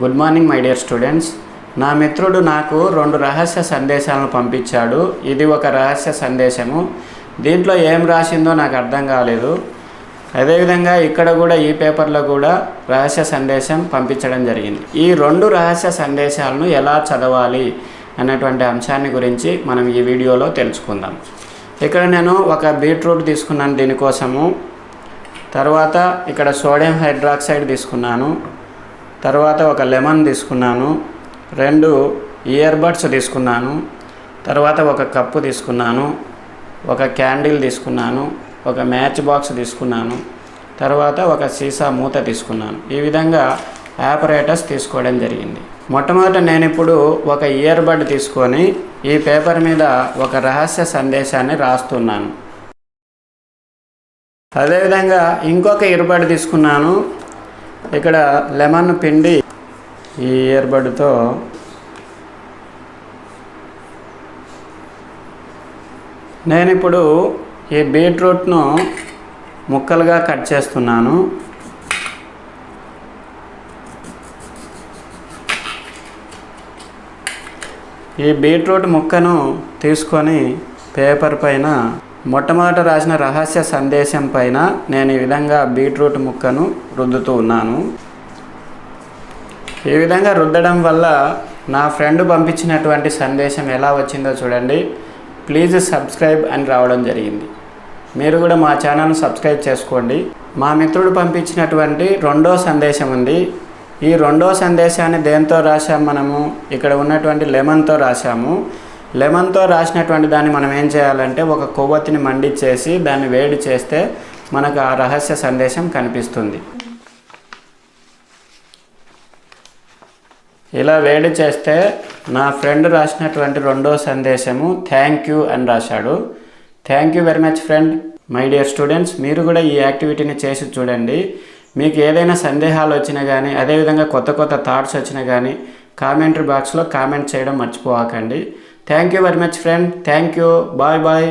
Good morning my dear students నా మిత్రుడు నాకు రెండు రహస్య సందేశాలను పంపించాడు. ఇది ఒక రహస్య సందేశము. దీంట్లో ఏం రాసిందో నాకు అర్థం కాలేదు. అదేవిధంగా ఇక్కడ కూడా ఈ పేపర్లో కూడా రహస్య సందేశం పంపించడం జరిగింది. ఈ రెండు రహస్య సందేశాలను ఎలా చదవాలి అనేటువంటి అంశాన్ని గురించి మనం ఈ వీడియోలో తెలుసుకుందాం. ఇక్కడ నేను ఒక బీట్రూట్ తీసుకున్నాను దీనికోసము. తర్వాత ఇక్కడ సోడియం హైడ్రాక్సైడ్ తీసుకున్నాను. తర్వాత ఒక లెమన్ తీసుకున్నాను. రెండు ఇయర్ బడ్స్ తీసుకున్నాను. తర్వాత ఒక కప్పు తీసుకున్నాను. ఒక క్యాండిల్ తీసుకున్నాను. ఒక మ్యాచ్ బాక్స్ తీసుకున్నాను. తర్వాత ఒక సీసా మూత తీసుకున్నాను. ఈ విధంగా ఆపరేటర్స్ తీసుకోవడం జరిగింది. మొట్టమొదట నేను ఇప్పుడు ఒక ఇయర్ బడ్ తీసుకొని ఈ పేపర్ మీద ఒక రహస్య సందేశాన్ని రాస్తున్నాను. అదేవిధంగా ఇంకొక ఇయర్బడ్ తీసుకున్నాను. ఇక్కడ లెమన్ పిండి ఈ ఇయర్బడ్తో నేను ఇప్పుడు ఈ బీట్రూట్ను ముక్కలుగా కట్ చేస్తున్నాను. ఈ బీట్రూట్ ముక్కను తీసుకొని పేపర్ పైన మొట్టమొదట రాసిన రహస్య సందేశం పైన నేను ఈ విధంగా బీట్రూట్ ముక్కను రుద్దుతూ ఉన్నాను. ఈ విధంగా రుద్దడం వల్ల నా ఫ్రెండ్ పంపించినటువంటి సందేశం ఎలా వచ్చిందో చూడండి. ప్లీజ్ సబ్స్క్రైబ్ అని రావడం జరిగింది. మీరు కూడా మా ఛానల్ను సబ్స్క్రైబ్ చేసుకోండి. మా మిత్రుడు పంపించినటువంటి రెండో సందేశం ఉంది. ఈ రెండో సందేశాన్ని దేంతో రాశాము మనము? ఇక్కడ ఉన్నటువంటి లెమన్తో రాశాము. లెమన్తో రాసినటువంటి దాన్ని మనం ఏం చేయాలంటే ఒక కొవ్వొత్తిని మండిచ్చేసి దాన్ని వేడి చేస్తే మనకు ఆ రహస్య సందేశం కనిపిస్తుంది. ఇలా వేడి చేస్తే నా ఫ్రెండ్ రాసినటువంటి రెండో సందేశము థ్యాంక్ యూ అని రాశాడు. Thank you very much friend. My dear students మీరు కూడా ఈ యాక్టివిటీని చేసి చూడండి. మీకు ఏదైనా సందేహాలు వచ్చినా కానీ అదేవిధంగా కొత్త కొత్త థాట్స్ వచ్చినా కానీ కామెంటరీ బాక్స్లో కామెంట్ చేయడం మర్చిపోకండి Thank you very much friend. Thank you. Bye bye.